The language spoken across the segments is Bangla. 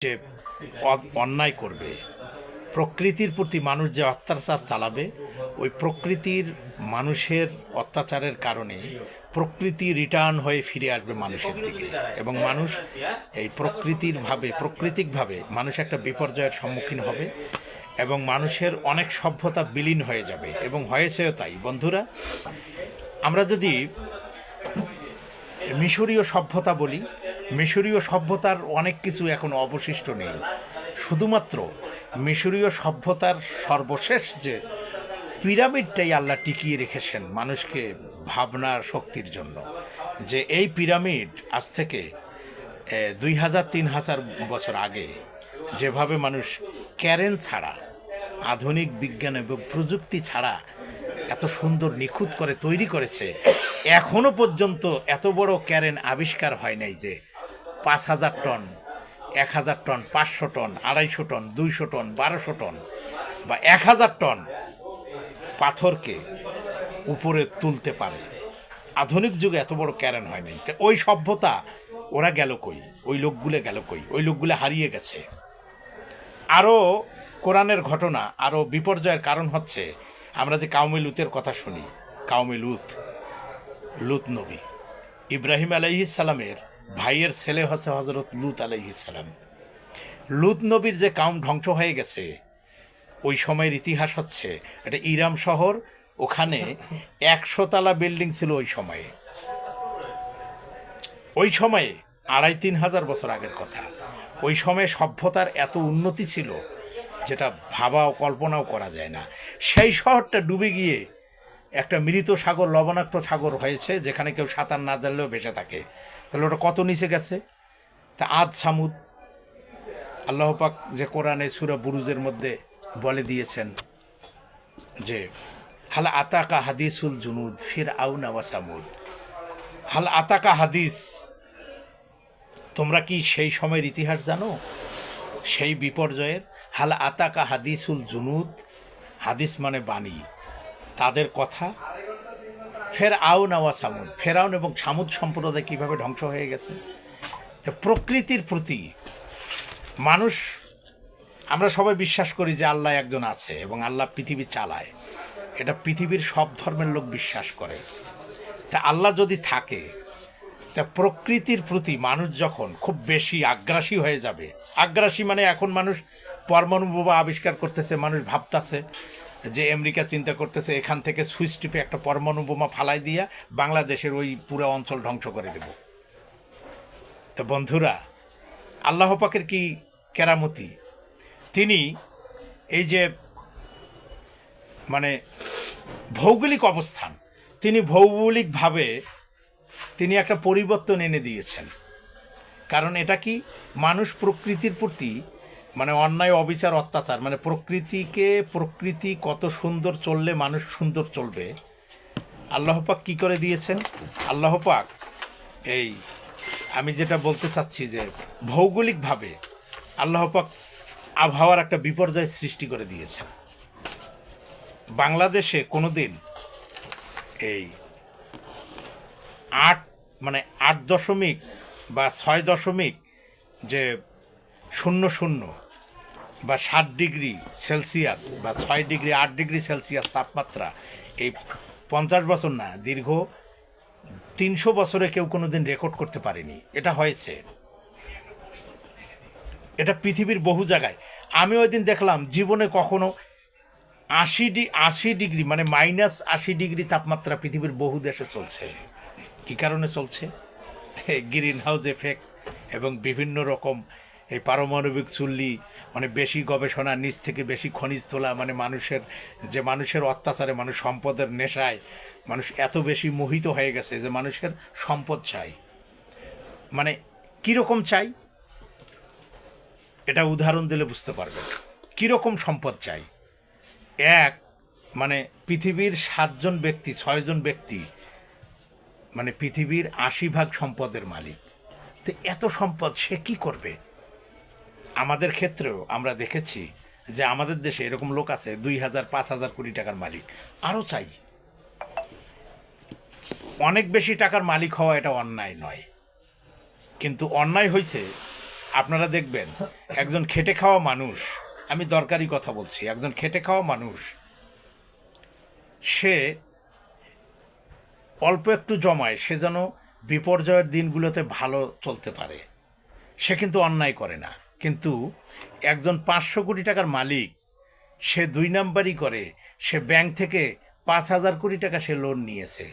যে অন্যায় করবে। প্রকৃতির প্রতি মানুষ যে অত্যাচার চালাবে, ওই প্রকৃতির মানুষের অত্যাচারের কারণে প্রকৃতি রিটার্ন হয়ে ফিরে আসবে মানুষের দিকে। এবং মানুষ এই প্রকৃতির ভাবে প্রকৃতিকভাবে মানুষ একটা বিপর্যয়ের সম্মুখীন হবে এবং মানুষের অনেক সভ্যতা বিলীন হয়ে যাবে। এবং হয়েছেও তাই। বন্ধুরা, আমরা যদি মিশরীয় সভ্যতা বলি মিশরীয় সভ্যতার অনেক কিছু এখন অবশিষ্ট নেই। শুধুমাত্র মিশরীয় সভ্যতার সর্বশেষ যে পিরামিডটাই আল্লাহ টিকিয়ে রেখেছেন মানুষকে ভাবনার শক্তির জন্য। যে এই পিরামিড আজ থেকে দুই হাজার তিন হাজার বছর আগে যেভাবে মানুষ ক্যারেন ছাড়া, আধুনিক বিজ্ঞান এবং প্রযুক্তি ছাড়া এত সুন্দর নিখুঁত করে তৈরি করেছে, এখনও পর্যন্ত এত বড় ক্যারেন আবিষ্কার হয় নাই যে পাঁচ হাজার টন, এক হাজার টন, পাঁচশো টন, আড়াইশো টন, দুইশো টন, বারোশো টন বা এক হাজার টন পাথরকে উপরে তুলতে পারে। আধুনিক যুগে এত বড় ক্যারেন হয় নাই ওই সভ্যতা ওরা গেল কই? ওই লোকগুলো গেল কই? ওই লোকগুলো হারিয়ে গেছে। আরও কোরআনের ঘটনা, আরও বিপর্যয়ের কারণ হচ্ছে আমরা যে কাউমে লুতের কথা শুনি কাউমে লুত লুত নবী। ইব্রাহিম আলাইহিসালামের ভাইয়ের ছেলে হচ্ছে হজরত লুত আলাইহিসালাম লুত নবীর যে কাউম ধ্বংস হয়ে গেছে, ওই সময়ের ইতিহাস হচ্ছে এটা ইরাম শহর, ওখানে একশো তালা বিল্ডিং ছিল ওই সময়ে। ওই সময়ে আড়াই তিন হাজার বছর আগের কথা। ওই সময়ে সভ্যতার এত উন্নতি ছিল যেটা ভাবাও কল্পনাও করা যায় না। সেই শহরটা ডুবে গিয়ে একটা মৃত সাগর, লবণাক্ত সাগর হয়েছে, যেখানে কেউ সাঁতার না জানলেও ভেসে থাকে। তাহলে ওটা কত নিচে গেছে? তা আদ সামুদ, আল্লাহ পাক যে কোরআনে সুরা বুরুজের মধ্যে বলে দিয়েছেন যে, হাল আতাকা হাদিসুল জুনুদ ফির আউনা ওয়াসামুদ হাল আতাকা হাদিস, তোমরা কি সেই সময়ের ইতিহাস জানো? সেই বিপর্যয়ের, হাল আতাকা হাদিসুল জুনুদ, হাদিস মানে বাণী। তাদের কথা ফের আউন আওয়া সামুদ। ফেরাউন এবং সামুদ সম্প্রদায় কীভাবে ধ্বংস হয়ে গেছে? তো প্রকৃতির প্রতি মানুষ, আমরা সবাই বিশ্বাস করি যে আল্লাহ একজন আছে এবং আল্লাহ পৃথিবী চালায়। এটা পৃথিবীর সব ধর্মের লোক বিশ্বাস করে। তা আল্লাহ যদি থাকে, তা প্রকৃতির প্রতি মানুষ যখন খুব বেশি আগ্রাসী হয়ে যাবে, আগ্রাসী মানে এখন মানুষ পরমাণু বোমা আবিষ্কার করতেছে, মানুষ ভাবতাছে যে আমেরিকা চিন্তা করতেছে, এখান থেকে সুইচ টিপে একটা পরমাণু বোমা ফালাই দিয়া বাংলাদেশের ওই পুরো অঞ্চল ধ্বংস করে দেব। তো বন্ধুরা, আল্লাহ পাকের কি কেরামতি? তিনি এই যে মানে ভৌগোলিক অবস্থান, তিনি ভৌগোলিকভাবে তিনি একটা পরিবর্তন এনে দিয়েছেন। কারণ এটা কি? মানুষ প্রকৃতির প্রতি মানে অন্যায়, অবিচার, অত্যাচার মানে প্রকৃতিকে, প্রকৃতি কত সুন্দর চললে মানুষ সুন্দর চলবে। আল্লাহ পাক কী করে দিয়েছেন? আল্লাহ পাক এই, আমি যেটা বলতে চাচ্ছি যে ভৌগোলিকভাবে আল্লাহ পাক আবহাওয়ার একটা বিপর্যয় সৃষ্টি করে দিয়েছেন। বাংলাদেশে কোনোদিন এই আট মানে আট দশমিক বা ছয় দশমিক যে শূন্য শূন্য বা সাত ডিগ্রি সেলসিয়াস বা ছয় ডিগ্রি, আট ডিগ্রি সেলসিয়াস তাপমাত্রা এই পঞ্চাশ বছর না, দীর্ঘ তিনশো বছরে কেউ কোনো দিন রেকর্ড করতে পারেনি। এটা হয়েছে। এটা পৃথিবীর বহু জায়গায়। আমি ওই দিন দেখলাম, জীবনে কখনো আশি ডি, আশি ডিগ্রি মানে মাইনাস আশি ডিগ্রি তাপমাত্রা পৃথিবীর বহু দেশে চলছে। কী কারণে চলছে? গ্রিন হাউস এফেক্ট এবং বিভিন্ন রকম এই পারমাণবিক চুল্লি মানে বেশি গবেষণা, নিচ থেকে বেশি খনিজ তোলা মানে মানুষের, যে মানুষের অত্যাচারে, মানুষ সম্পদের নেশায়, মানুষ এত বেশি মোহিত হয়ে গেছে যে মানুষের সম্পদ চাই। মানে কীরকম চাই? এটা উদাহরণ দিলে বুঝতে পারবেন। কীরকম সম্পদ চাই? এক মানে পৃথিবীর সাতজন ব্যক্তি, ছয়জন ব্যক্তি মানে পৃথিবীর আশি ভাগ সম্পদের মালিক। তো এত সম্পদ সে কি করবে? আমাদের ক্ষেত্রেও আমরা দেখেছি যে আমাদের দেশে এরকম লোক আছে দুই হাজার, পাঁচ হাজার কোটি টাকার মালিক। আরও চাই। অনেক বেশি টাকার মালিক হওয়া এটা অন্যায় নয়। কিন্তু অন্যায় হয়েছে আপনারা দেখবেন, একজন খেটে খাওয়া মানুষ, আমি দরকারি কথা বলছি, একজন খেটে খাওয়া মানুষ, সে অল্প একটু জমায়, সে যেন বিপর্যয়ের দিনগুলোতে ভালো চলতে পারে। সে কিন্তু অন্যায় করে না। কিন্তু একজন পাঁচশো কোটি টাকার মালিক, সে দুই নাম্বারই করে, সে ব্যাংক থেকে পাঁচ হাজার কোটি টাকা সে লোন নিয়েছে,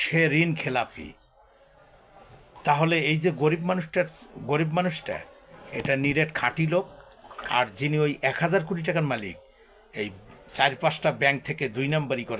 সে ঋণ খেলাফি তাহলে এই যে গরিব মানুষটার গরিব মানুষটা, এটা নিরেট খাঁটি লোক, আর যিনি ওই এক হাজার কোটি টাকার মালিক, এই চার পাঁচটা ব্যাংক থেকে দুই নাম্বারই করে।